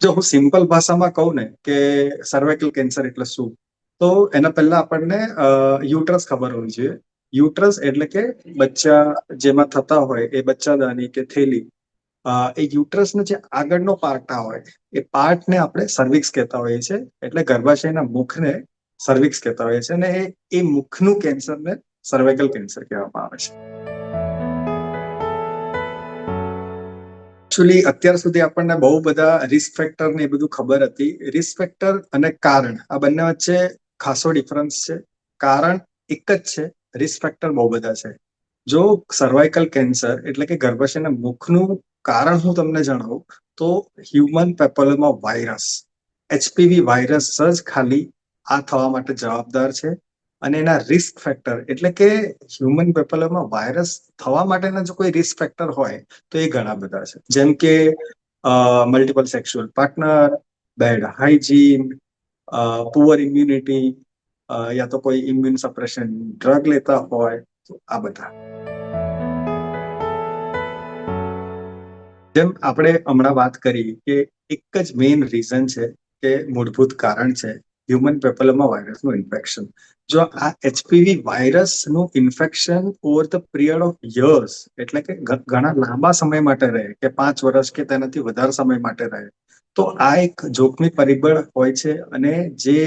જો હું સિમ્પલ ભાષામાં કહું ને કે સર્વાઇકલ કેન્સર એટલે શું? તો એના પહેલા આપણને યુટ્રસ ખબર હોવી જોઈએ. યુટ્રસ એટલે કે બચ્ચા જેમાં થતા હોય, એ બચ્ચાદાની કે થેલી. એ યુટ્રસનો જે આગળનો પાર્ટ હોય, એ પાર્ટને આપણે સર્વિક્સ કહેતા હોઈએ છીએ. એટલે ગર્ભાશયના મુખને સર્વિક્સ કહેતા હોઈએ છીએ અને એ મુખનું કેન્સરને સર્વાઇકલ કેન્સર કહેવામાં આવે છે. એકચ્યુઅલી અત્યાર સુધી આપણને બહુ બધા રિસ્ક ને એ બધું ખબર હતી. રિસ્ક ફેક્ટર અને કારણ, આ બંને વચ્ચે ખાસો ડિફરન્સ છે. કારણ એક જ છે રિસ્ક ફેક્ટર બહુ બધા છે. જો સર્વાઇકલ કેન્સર એટલે કે ગર્ભાશયના મુખનું કારણ હું તમને જણાવું, તો human papilloma virus HPV virus જ ખાલી આ થવા માટે જવાબદાર છે. અને એના રિસ્ક ફેક્ટર એટલે કે હ્યુમન પેપલોમાં વાયરસ થવા માટેના જો કોઈ રિસ્ક ફેક્ટર હોય, તો એ ઘણા બધા છે. જેમ કે multiple sexual partner bad hygiene poor immunity યા તો કોઈ ઇમ્યુન સપ્રેશન ડ્રગ લેતા હોય આ બધા. જેમ આપણે હમણાં વાત કરી કે એક જ મેઇન રીઝન છે કે મૂળભૂત કારણ છે હ્યુમન પેપલોમા વાયરસનું ઇન્ફેક્શન જો આ એચપીવી વાયરસનું infection over the period of years એટલે કે ઘણા લાંબા સમય માટે રહે, કે પાંચ વર્ષ કે તેનાથી વધારે સમય માટે રહે, તો આ એક જોખમી પરિબળ હોય છે અને જે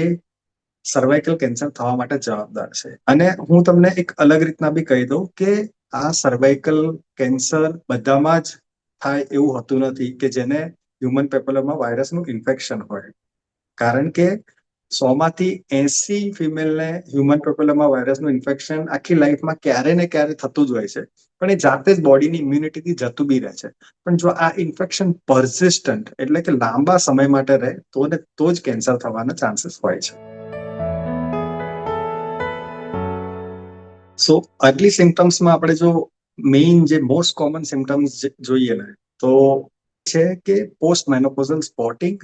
સર્વાઇકલ કેન્સર થવા માટે જવાબદાર છે. અને હું તમને એક અલગ રીતના બી કહી દઉં કે આ સર્વાઇકલ કેન્સર બધામાં જ થાય એવું હોતું નથી કે જેને હ્યુમન પેપોલોમાં વાયરસનું ઇન્ફેક્શન હોય. કારણ કે સોમાંથી એસી ફિમેલને હ્યુમન પેપોલોમાં વાયરસનું ઇન્ફેક્શન આખી લાઈફમાં ક્યારે ને ક્યારે થતું જ હોય છે. પણ એ જાતે જ બોડીની ઇમ્યુનિટીથી જતું બી રહે છે. પણ જો આ ઇન્ફેક્શન પરસિસ્ટન્ટ એટલે કે લાંબા સમય માટે રહે, તો ને તો જ કેન્સર થવાના ચાન્સીસ હોય છે. સો અર્લી સિમ્ટમ્સમાં આપણે જો મેઇન જે મોસ્ટ કોમન સિમ્ટમ્સ જોઈએ ને, તો છે કે પોસ્ટ મેનોપોઝલ સ્પોટિંગ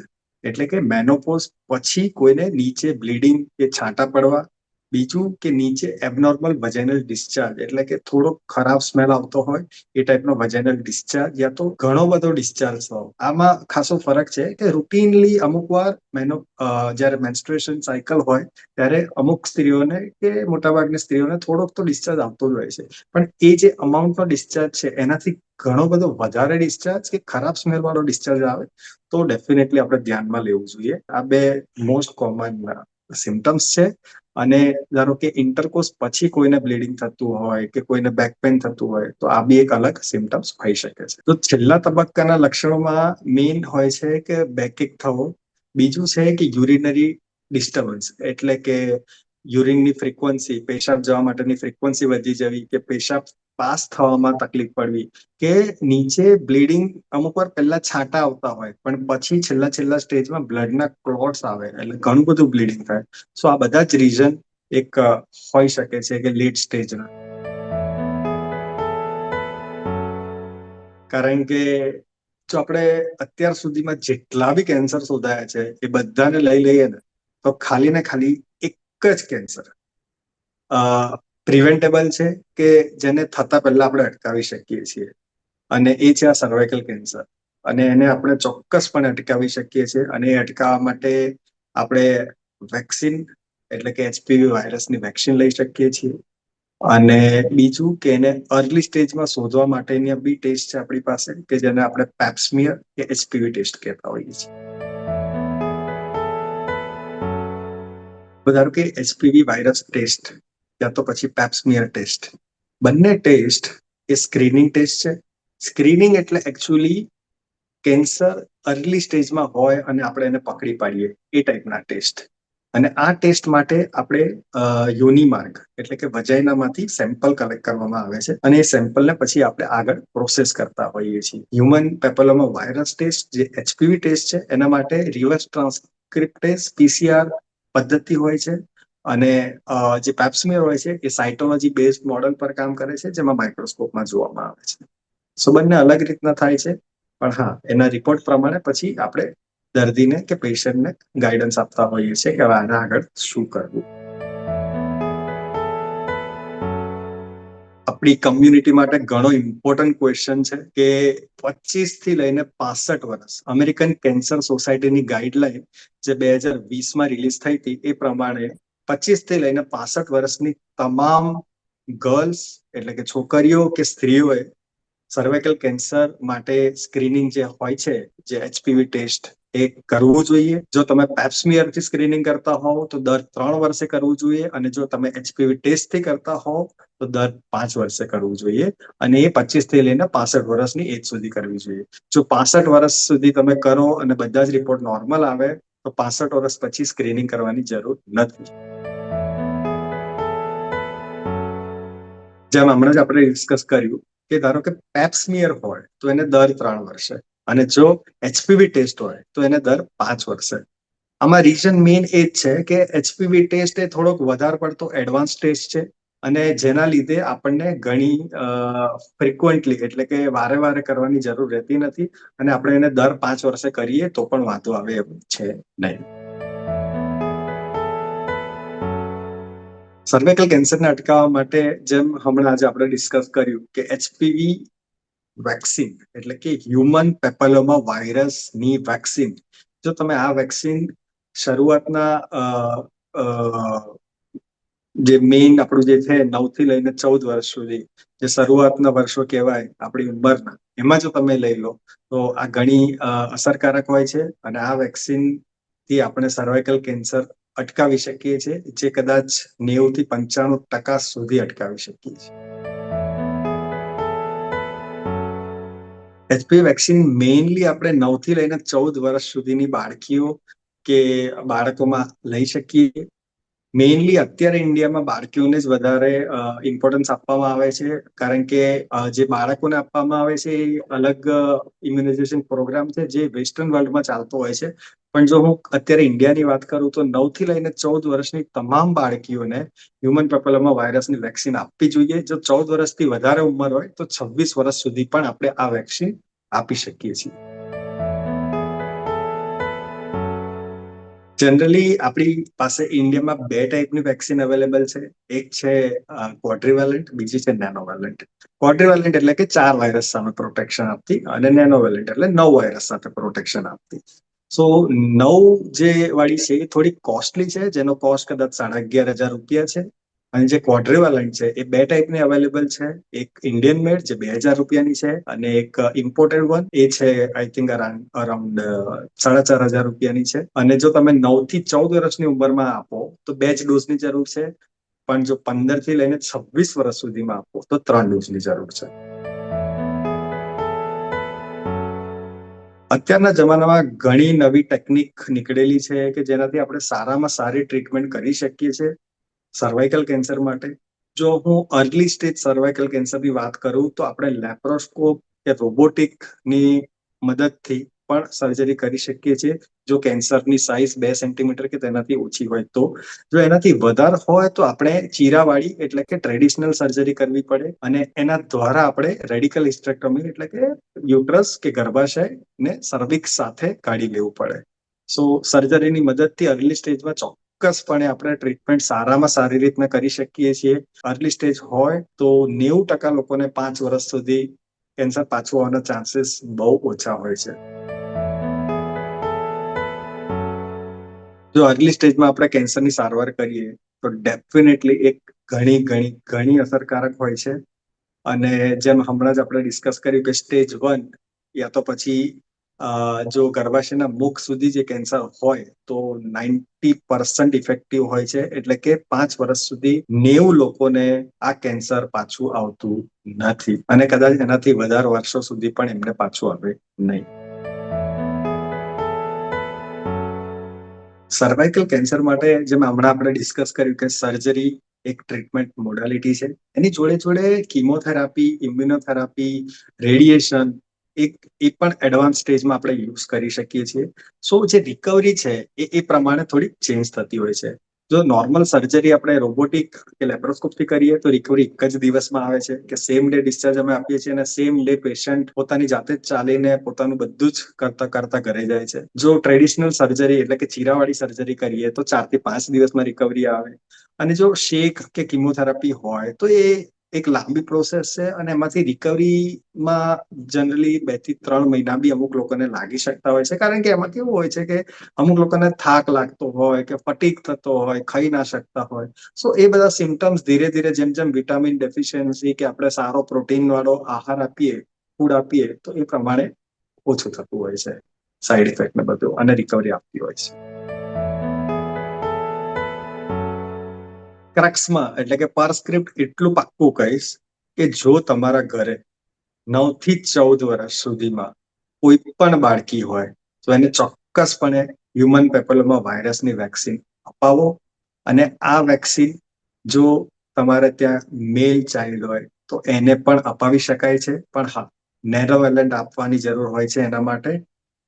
એટલે કે મેનોપોઝ પછી કોઈને નીચે બ્લીડિંગ કે છાંટા પડવા બીજું કે નીચે એબનોર્મલ વજેનલ ડિસ્ચાર્જ એટલે કે થોડો ખરાબ સ્મેલ આવતો હોય, એ ટાઈપનો વજેનલ ડિસ્ચાર્જ યા તો ઘણો બધો ડિસ્ચાર્જ થવો. આમાં ખાસો ફરક છે કે રૂટીનલી અમુક વાર મેનો જ્યારે મેન્સ્ટ્રુએશન સાયકલ હોય, ત્યારે અમુક સ્ત્રીઓને કે મોટાભાગની સ્ત્રીઓને થોડોક તો ડિસ્ચાર્જ આવતો જ હોય છે. પણ એ જે અમાઉન્ટનો ડિસ્ચાર્જ છે, એનાથી ઘણો બધો વધારે ડિસ્ચાર્જ કે ખરાબ સ્મેલ વાળો ડિસ્ચાર્જ આવે, તો ડેફિનેટલી આપણે ધ્યાનમાં લેવું જોઈએ. આ બે મોસ્ટ કોમન સિમ્ટમ્સ છે. અને ધારો કે ઇન્ટરકોર્સ પછી કોઈને બ્લીડિંગ થતું હોય કે કોઈને બેક પેન થતું હોય, તો આ બી એક અલગ સિમ્ટમ્સ હોઈ શકે છે. તો છેલ્લા તબક્કાના લક્ષણોમાં મેઇન હોય છે કે બેકિક થવો. બીજું છે કે યુરિનરી ડિસ્ટર્બન્સ એટલે કે યુરિનની ફ્રીક્વન્સી પેશાબ જવા માટેની ફ્રીક્વન્સી વધી જવી કે પેશાબ પાસ થવામાં તકલીફ પડવી કે નીચે બ્લીડિંગ અમુક વાર પહેલા છાંટા આવતા હોય, પણ પછી છેલ્લા છેલ્લા સ્ટેજમાં બ્લડના ક્લોટ્સ આવે એટલે ઘણું બધું બ્લીડિંગ થાય. સો આ બધા જ રીઝન એક હોઈ શકે છે કે લેટ સ્ટેજના કારણ કે જો આપણે અત્યાર સુધીમાં જેટલા બી કેન્સર શોધાયા છે, એ બધાને લઈ લઈએ ને, તો ખાલી ને ખાલી એક જ કેન્સર પ્રિવેન્ટેબલ છે કે જેને થતા પહેલા આપણે અટકાવી શકીએ છીએ. અને એ છે આ સર્વાઇકલ કેન્સર અને એને આપણે ચોક્કસપણે અટકાવી શકીએ છીએ અને એ અટકાવવા માટે આપણે વેક્સિન એટલે કે એચપીવી વાયરસની વેક્સિન લઈ શકીએ છીએ. અને બીજું કે એને અર્લી સ્ટેજમાં શોધવા માટેની બી ટેસ્ટ છે આપણી પાસે, કે જેને આપણે પેપ્સમિયર કે એચપીવી ટેસ્ટ કહેતા હોઈએ છીએ. ધારો કે એચપીવી વાયરસ ટેસ્ટ યા તો પછી પેપ્સમિયર ટેસ્ટ બંને ટેસ્ટ એ સ્ક્રીનિંગ ટેસ્ટ છે સ્ક્રીનિંગ એટલે એકચ્યુઅલી કેન્સર અર્લી સ્ટેજમાં હોય અને આપણે એને પકડી પાડીએ એ ટાઈપના ટેસ્ટ અને આ ટેસ્ટ માટે આપણે યોની માર્ગ એટલે કે વજાઈનામાંથી સેમ્પલ કલેક્ટ કરવામાં આવે છે અને એ સેમ્પલને પછી આપણે આગળ પ્રોસેસ કરતા હોઈએ છીએ હ્યુમન પેપલોમાં વાયરસ ટેસ્ટ જે એચપીવી ટેસ્ટ છે એના માટે રિવર્સ ટ્રાન્સક્રિપ્ટેસ પીસીઆર પદ્ધતિ હોય છે અને જે પેપ્સમિયર હોય છે, એ સાયટોલોજી બેઝડ મોડલ પર કામ કરે છે, જેમાં માઇક્રોસ્કોપમાં જોવામાં આવે છે. સો, બંને અલગ રીતના થાય છે, પણ હા, એના રિપોર્ટ પ્રમાણે પછી આપણે દર્દીને કે પેશન્ટને ગાઈડન્સ આપતા હોઈએ છીએ કે આના આગળ શું કરવું. આપણી કમ્યુનિટી માટે ઘણો ઇમ્પોર્ટન્ટ ક્વેશ્ચન છે કે પચીસથી લઈને પાસઠ વર્ષ અમેરિકન કેન્સર સોસાયટીની ગાઈડલાઈન જે બે હજાર વીસમાં રિલીઝ થઈ હતી એ પ્રમાણે પચીસથી લઈને પાસઠ વર્ષની તમામ ગર્લ્સ એટલે કે છોકરીઓ કે સ્ત્રીઓએ સર્વાઇકલ કેન્સર માટે સ્ક્રીનિંગ જે હોય છે, જે એચપીવી ટેસ્ટ એ કરવું જોઈએ. જો તમે પેપ્સમિયરથી સ્ક્રીનિંગ કરતા હોવ, તો દર ત્રણ વર્ષે કરવું જોઈએ અને જો તમે એચપીવી ટેસ્ટથી કરતા હોવ, તો દર પાંચ વર્ષે કરવું જોઈએ અને એ પચીસથી લઈને પાસઠ વર્ષની એજ સુધી કરવી જોઈએ. જો પાસઠ વર્ષ સુધી તમે કરો અને બધા જ રિપોર્ટ નોર્મલ આવે, તો પાસઠ વર્ષ પછી સ્ક્રીનિંગ કરવાની જરૂર નથી. જેમ હમણાં જ આપણે ડિસ્કસ કર્યું કે ધારો કે પેપ્સમિયર હોય તો એને દર ત્રણ વર્ષે અને જો એચપીવી ટેસ્ટ હોય તો એને દર પાંચ વર્ષે. આમાં રીઝન મેઇન એ જ છે કે એચપીવી ટેસ્ટ એ થોડોક વધારે પડતો એડવાન્સ ટેસ્ટ છે અને જેના લીધે આપણને ઘણી ફ્રિકવન્ટલી એટલે કે વારે વારે કરવાની જરૂર રહેતી નથી અને આપણે એને દર પાંચ વર્ષે કરીએ તો પણ વાંધો આવે એવું છે નહીં. સર્વાઇકલ કેન્સરને અટકાવવા માટે જેમ હમણાં આજે આપણે ડિસ્કસ કર્યું કે એચપીવી વેક્સિન એટલે કે હ્યુમન પેપલોમા વાયરસની વેક્સિન જો તમે આ વેક્સિન શરૂઆતના જે મેઇન આપણું જે છે નવથી લઈને ચૌદ વર્ષ સુધી, જે શરૂઆતના વર્ષો કહેવાય આપણી ઉંમરના, એમાં જો તમે લઈ લો, તો આ ઘણી અસરકારક હોય છે. અને આ વેક્સિનથી આપણે સર્વાઇકલ કેન્સર અટકાવી શકીએ છીએ, જે કદાચ નેવું થી પંચાણું ટકા સુધી અટકાવી શકીએ છીએ. એચપીવી વેક્સિન મેઇનલી આપણે નવથી લઈને ચૌદ વર્ષ સુધીની બાળકીઓ કે બાળકોમાં લઈ શકીએ. મેઇનલી અત્યારે ઇન્ડિયામાં બાળકીઓને જ વધારે ઇમ્પોર્ટન્સ આપવામાં આવે છે, કારણ કે જે બાળકોને આપવામાં આવે છે એ અલગ ઇમ્યુનાઇઝેશન પ્રોગ્રામ છે, જે વેસ્ટર્ન વર્લ્ડમાં ચાલતો હોય છે. પણ જો હું અત્યારે ઇન્ડિયાની વાત કરું તો નવથી લઈને ચૌદ વર્ષની તમામ બાળકીઓને હ્યુમન પેપલોમા વાયરસની વેક્સિન આપવી જોઈએ. જો ચૌદ વર્ષથી વધારે ઉંમર હોય તો છવ્વીસ વર્ષ સુધી પણ આપણે આ વેક્સિન આપી શકીએ છીએ. જનરલી આપણી પાસે ઇન્ડિયામાં બે ટાઈપની વેક્સિન અવેલેબલ છે. એક છે ક્વોડ્રીવેલન્ટ બીજી છે નેનોવેલન્ટ ક્વોડ્રીવેલન્ટ એટલે કે ચાર વાયરસ સામે પ્રોટેક્શન આપતી અને નેનોવેલન્ટ એટલે નવ વાયરસ સાથે પ્રોટેક્શન આપતી. સો નવ જે વાળી છે, એ થોડી કોસ્ટલી છે, જેનો કોસ્ટ કદાચ સાડા અગિયાર હજાર રૂપિયા છે. અને જે ક્વોડ્રીવેલન્ટ છે, એ બે ટાઈપની અવેલેબલ છે. એક ઇન્ડિયન મેડ જે બે હજાર રૂપિયાની છે, અને એક ઇમ્પોર્ટેડ વન એ છે આઈ થિંક અરાઉન્ડ સાડા ચાર હજાર રૂપિયાની છે. અને જો તમે નવથી ચૌદ વર્ષની ઉંમરમાં આપો, તો બે જ ડોઝની જરૂર છે. પણ જો પંદરથી લઈને છવ્વીસ વર્ષ સુધીમાં આપો, તો ત્રણ ડોઝની જરૂર છે. અત્યારના જમાનામાં ઘણી નવી ટેકનિક નીકળેલી છે કે જેનાથી આપણે સારામાં સારી ટ્રીટમેન્ટ કરી શકીએ છીએ સર્વાઇકલ કેન્સર માટે. જો હું અર્લી સ્ટેજ સર્વાઇકલ કેન્સરની વાત કરું તો આપણે લેપ્રોસ્કોપ કે રોબોટિકની મદદથી પણ સર્જરી કરી શકીએ છીએ જો કેન્સરની સાઇઝ બે સેન્ટીમીટર કે તેનાથી ઓછી હોય તો. જો એનાથી વધારે હોય તો આપણે ચીરાવાળી એટલે કે ટ્રેડિશનલ સર્જરી કરવી પડે અને એના દ્વારા આપણે રેડિકલ હિસ્ટ્રેક્ટોમી એટલે કે યુટ્રસ કે ગર્ભાશય ને સર્વિક્સ સાથે કાઢી લેવું પડે. સો સર્જરીની મદદથી અર્લી સ્ટેજમાં ચોક્કસપણે આપણે ટ્રીટમેન્ટ સારામાં સારી રીતના કરી શકીએ છીએ. અર્લી સ્ટેજ હોય તો નેવું ટકા લોકોને પાંચ વર્ષ સુધી કેન્સર પાછું આવવાના ચાન્સીસ બહુ ઓછા હોય છે. જો અર્લી સ્ટેજમાં આપણે કેન્સરની સારવાર કરીએ, તો ડેફિનેટલી એક ઘણી ઘણી ઘણી અસરકારક હોય છે. અને જેમ હમણાં જ આપણે ડિસ્કસ કર્યું કે સ્ટેજ વન યા તો પછી જો ગર્ભાશયના મુખ સુધી જે કેન્સર હોય, તો નાઇન્ટી પર્સન્ટ ઇફેક્ટિવ હોય છે. એટલે કે પાંચ વર્ષ સુધી નેવું લોકોને આ કેન્સર પાછું આવતું નથી. અને કદાચ એનાથી વધારે વર્ષો સુધી પણ એમને પાછું આવે નહીં. સર્વાઇકલ કેન્સર માટે જેમ હમણાં આપણે ડિસ્કસ કર્યું કે સર્જરી એક ટ્રીટમેન્ટ મોડાલિટી છે, એની જોડે જોડે કિમોથેરાપી ઇમ્યુનોથેરાપી રેડિયેશન એક, એ પણ એડવાન્સ સ્ટેજમાં આપણે યુઝ કરી શકીએ છીએ. સો જે રિકવરી છે, એ એ પ્રમાણે થોડી ચેન્જ થતી હોય છે. જો નોર્મલ સર્જરી આપણે રોબોટિક કે લેપ્રોસ્કોપથી કરીએ તો રિકવરી એક જ દિવસમાં આવે છે કે સેમ ડે ડિસ્ચાર્જ અમે આપીએ છીએ અને સેમ ડે પેશન્ટ પોતાની જાતે જ ચાલીને પોતાનું બધું જ કરતા કરતા ઘરે જાય છે. જો ટ્રેડિશનલ સર્જરી એટલે કે ચીરાવાળી સર્જરી કરીએ તો ચારથી પાંચ દિવસમાં રિકવરી આવે. અને જો શેક કે કિમોથેરાપી હોય તો એ એક લાંબી પ્રોસેસ છે અને એમાંથી રિકવરીમાં જનરલી બેથી ત્રણ મહિના બી અમુક લોકોને લાગી શકતા હોય છે. કારણ કે એમાં કેવું હોય છે કે અમુક લોકોને થાક લાગતો હોય કે ફટીક થતો હોય, ખાઈ ના શકતા હોય. સો એ બધા સિમ્ટમ્સ ધીરે ધીરે જેમ જેમ વિટામિન ડેફિશિયન્સી કે આપણે સારો પ્રોટીન વાળો આહાર આપીએ ફૂડ આપીએ, તો એ પ્રમાણે ઓછું થતું હોય છે. સાઈડ ઇફેક્ટ ને બધું અને રિકવરી આપતી હોય છે. ક્રક્સમાં એટલે કે પર સ્ક્રિપ્ટ એટલું પાક્કું કહીશ કે જો તમારા ઘરે નવથી ચૌદ વર્ષ સુધીમાં કોઈ પણ બાળકી હોય, તો એને ચોક્કસપણે હ્યુમન પેપલોમાં વાયરસની વેક્સિન અપાવો. અને આ વેક્સિન જો તમારે ત્યાં મેલ ચાઇલ્ડ હોય, તો એને પણ અપાવી શકાય છે. પણ હા નેરોવેલન્ટ આપવાની જરૂર હોય છે એના માટે.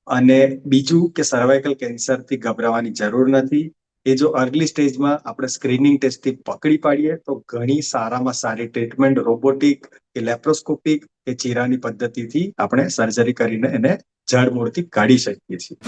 અને બીજું કે સર્વાઇકલ કેન્સરથી ગભરાવાની જરૂર નથી. એ જો અર્લી સ્ટેજમાં આપણે સ્ક્રીનિંગ ટેસ્ટથી પકડી પાડીએ, તો ઘણી સારામાં સારી ટ્રીટમેન્ટ રોબોટિક કે લેપ્રોસ્કોપિક કે ચીરાની પદ્ધતિથી આપણે સર્જરી કરીને એને જડમૂળથી કાઢી શકીએ છીએ.